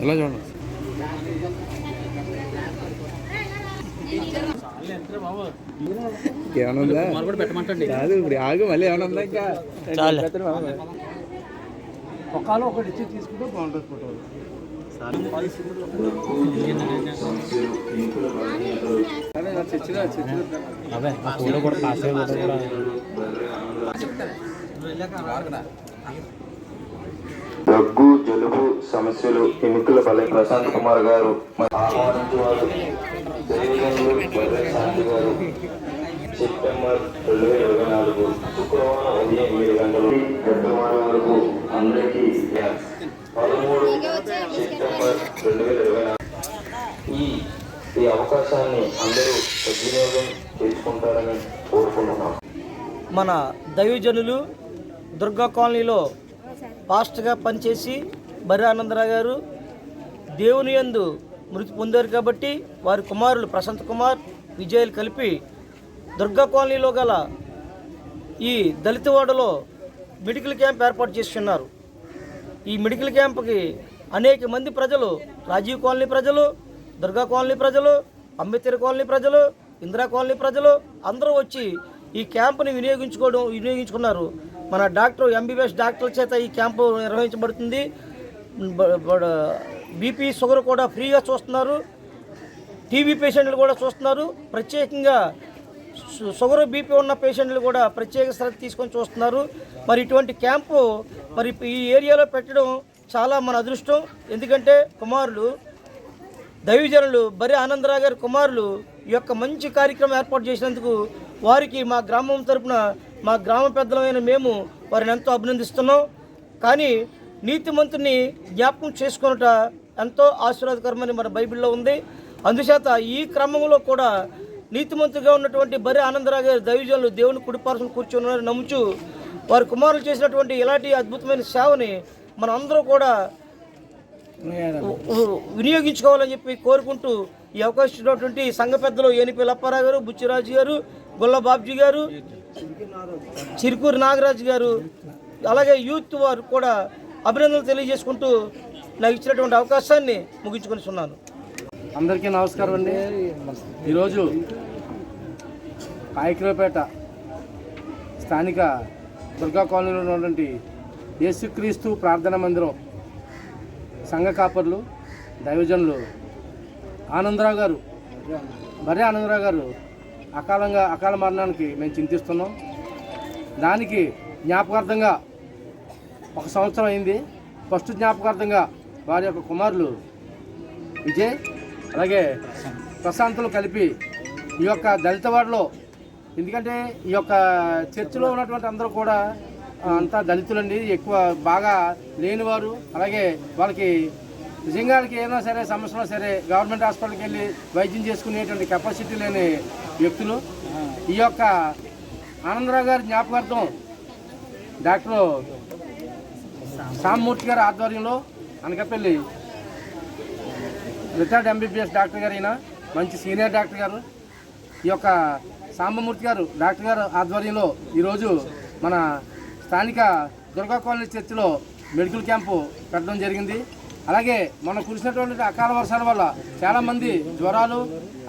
ఎలా చూడండి ఏమైనా ఉందా కూడా పెట్టమంటండి కాదు ఇప్పుడు ఆగు మళ్ళీ ఏమైనా ఉందా ఇంకా చాలే. పెద్దలు మామ. ఒక్కలో ఒకటి ఇచ్చి తీసుకుంటే బాగుంటుంది ఫోటో అదే నా చర్చిలో చర్చిలో అవే ఆ ఫోటో కూడా పాస్ అయ్యే ఫోటో కూడా దగ్గు జలుబు సమస్యలు ఎన్నికల బలై ప్రశాంత్ కుమార్ గారు. సెప్టెంబర్ రెండు వేల ఇరవై నాలుగు శుక్రవారం ఉదయం ఏడు గంటల నుండి ఫిబ్రవరి వరకు అందరికీ పదమూడు సెప్టెంబర్ రెండు వేల ఇరవై నాలుగు ఈ ఈ అవకాశాన్ని అందరూ సద్వినియోగం చేసుకుంటారని కోరుకుంటున్నాం. మన దైవజనులు దుర్గా కాలనీలో పాస్ట్గా పనిచేసి బర్రె ఆనందరావు గారు దేవుని యందు మృతి పొందారు కాబట్టి వారి కుమారులు ప్రశాంత్ కుమార్ విజయలు కలిపి దుర్గా కాలనీలో గల ఈ దళితవాడలో మెడికల్ క్యాంప్ ఏర్పాటు చేస్తున్నారు. ఈ మెడికల్ క్యాంప్కి అనేక మంది ప్రజలు రాజీవ్ కాలనీ ప్రజలు దుర్గా కాలనీ ప్రజలు అంబేద్కర్ కాలనీ ప్రజలు ఇందిరా కాలనీ ప్రజలు అందరూ వచ్చి ఈ క్యాంపుని వినియోగించుకోవడం వినియోగించుకున్నారు. మన డాక్టర్ ఎంబీబీఎస్ డాక్టర్ల చేత ఈ క్యాంపు నిర్వహించబడుతుంది. బీపీ షుగర్ కూడా ఫ్రీగా చూస్తున్నారు. టీబీ పేషెంట్లు కూడా చూస్తున్నారు. ప్రత్యేకంగా షుగర్ బీపీ ఉన్న పేషెంట్లు కూడా ప్రత్యేక శ్రద్ధ తీసుకొని చూస్తున్నారు. మరి ఇటువంటి క్యాంపు మరి ఈ ఏరియాలో పెట్టడం చాలా మన అదృష్టం. ఎందుకంటే కుమారులు దైవజనులు బరి ఆనందరావు గారి కుమారులు ఈ యొక్క మంచి కార్యక్రమం ఏర్పాటు చేసినందుకు వారికి మా గ్రామం తరపున మా గ్రామ పెద్దలమైన మేము వారిని ఎంతో అభినందిస్తున్నాం. కానీ నీతిమంతుని జ్ఞాపకం చేసుకొనుట ఎంతో ఆశీర్వాదకరమని మన బైబిల్లో ఉంది. అందుచేత ఈ క్రమంలో కూడా నీతిమంతుగా ఉన్నటువంటి బరి ఆనందరావు గారి దైవజనులు దేవుని కుడిపార్సులు కూర్చున్నారని నమ్ముచు వారి కుమారులు చేసినటువంటి ఇలాంటి అద్భుతమైన సేవని మనందరూ అందరూ కూడా వినియోగించుకోవాలని చెప్పి కోరుకుంటూ ఈ అవకాశం ఉన్నటువంటి సంఘ పెద్దలు ఏనిపి లప్పారావు గారు బుచ్చిరాజు గారు గొల్ల బాబ్జీ గారు చిరుకూరు నాగరాజు గారు అలాగే యూత్ వారు కూడా అభినందనలు తెలియజేసుకుంటూ నాకు ఇచ్చినటువంటి అవకాశాన్ని ముగించుకొని అందరికీ నమస్కారం అండి. ఈరోజు కాయకులపేట స్థానిక దుర్గా కాలనీలో ఉన్నటువంటి యేసుక్రీస్తు ప్రార్థన మందిరం సంఘ కాపర్లు దైవజనులు ఆనందరావు గారు బర్రె ఆనందరావు గారు అకాలంగా అకాల మరణానికి మేము చింతిస్తున్నాం. దానికి జ్ఞాపకార్థంగా ఒక సంవత్సరం అయింది. ఫస్ట్ జ్ఞాపకార్థంగా వారి యొక్క కుమారులు విజయ్ అలాగే ప్రశాంతులు కలిపి ఈ యొక్క దళితవాడలో ఎందుకంటే ఈ యొక్క చర్చిలో ఉన్నటువంటి అందరూ కూడా అంతా దళితులండి. ఎక్కువ బాగా లేనివారు. అలాగే వాళ్ళకి నిజంగా ఏమైనా ఏదైనా సరే సమస్యలో సరే గవర్నమెంట్ హాస్పిటల్కి వెళ్ళి వైద్యం చేసుకునేటువంటి కెపాసిటీ లేని వ్యక్తులు. ఈ యొక్క ఆనందరావు గారి జ్ఞాపకార్థం డాక్టర్ సామ్మూర్తి గారి ఆధ్వర్యంలో అనకపల్లి రిటైర్డ్ ఎంబీబీఎస్ డాక్టర్ గారు అయినా మంచి సీనియర్ డాక్టర్ గారు ఈ యొక్క సాంబమూర్తి గారు డాక్టర్ గారు ఆధ్వర్యంలో ఈరోజు మన స్థానిక దుర్గా కాలనీ చర్చిలో మెడికల్ క్యాంపు పెట్టడం జరిగింది. అలాగే మొన్న కురిసినటువంటి అకాల వర్షాల వల్ల చాలామంది జ్వరాలు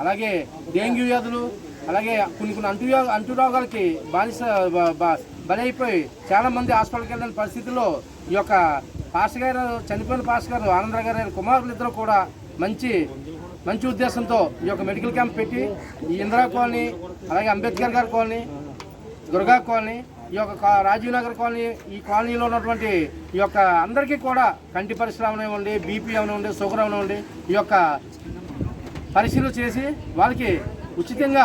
అలాగే డెంగ్యూ వ్యాధులు అలాగే కొన్ని కొన్ని అంటు అంటు రోగాలకి బానిస బలైపోయి చాలామంది హాస్పిటల్కి వెళ్ళిన పరిస్థితుల్లో ఈ యొక్క పాస్ గారు చనిపోయిన పాస్ గారు ఆనంద గారు కుమారులు ఇద్దరు కూడా మంచి మంచి ఉద్దేశంతో ఈ యొక్క మెడికల్ క్యాంప్ పెట్టి ఈ ఇందిరా కాలనీ అలాగే అంబేద్కర్ గారి కాలనీ దుర్గా కాలనీ ఈ యొక్క రాజీవ్ నగర్ కాలనీ ఈ కాలనీలో ఉన్నటువంటి ఈ యొక్క అందరికీ కూడా కంటి పరిశ్రమ అవనివ్వండి బీపీ అవనివ్వండి షుగర్ అవనివ్వండి ఈ యొక్క పరిశీలన చేసి వాళ్ళకి ఉచితంగా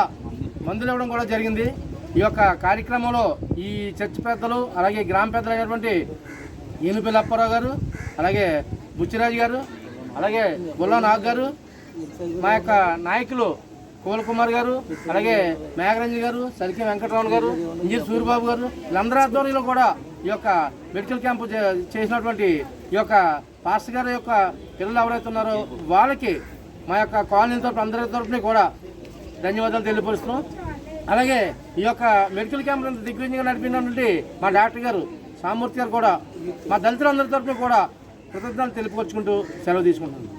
మందులు ఇవ్వడం కూడా జరిగింది. ఈ యొక్క కార్యక్రమంలో ఈ చర్చ్ పెద్దలు అలాగే గ్రామ పెద్దలు అయినటువంటి ఏనుపల్లి అప్పారావు గారు అలాగే బుచ్చిరాజు గారు అలాగే గుల్లా నాగ్ గారు మా యొక్క నాయకులు కోల కుమార్ గారు అలాగే మేఘరంజన్ గారు సరికి వెంకటరమణ గారు ఇంజనీర్ సూర్యబాబు గారు వీళ్ళందరి ఆధ్వర్యంలో కూడా ఈ యొక్క మెడికల్ క్యాంపు చేసినటువంటి ఈ యొక్క పాస్టర్ గారి యొక్క పిల్లలు ఎవరైతే ఉన్నారో వాళ్ళకి మా యొక్క కాలనీ తరపు అందరి తరపుని కూడా ధన్యవాదాలు తెలియపరుస్తున్నాం. అలాగే ఈ యొక్క మెడికల్ క్యాంప్ దిగ్విజయంగా నడిపినటువంటి మా డాక్టర్ గారు సామూర్తి గారు కూడా మా దళితులందరి తరపున కూడా కృతజ్ఞతలు తెలుపుకొచ్చుకుంటూ సెలవు తీసుకుంటున్నాను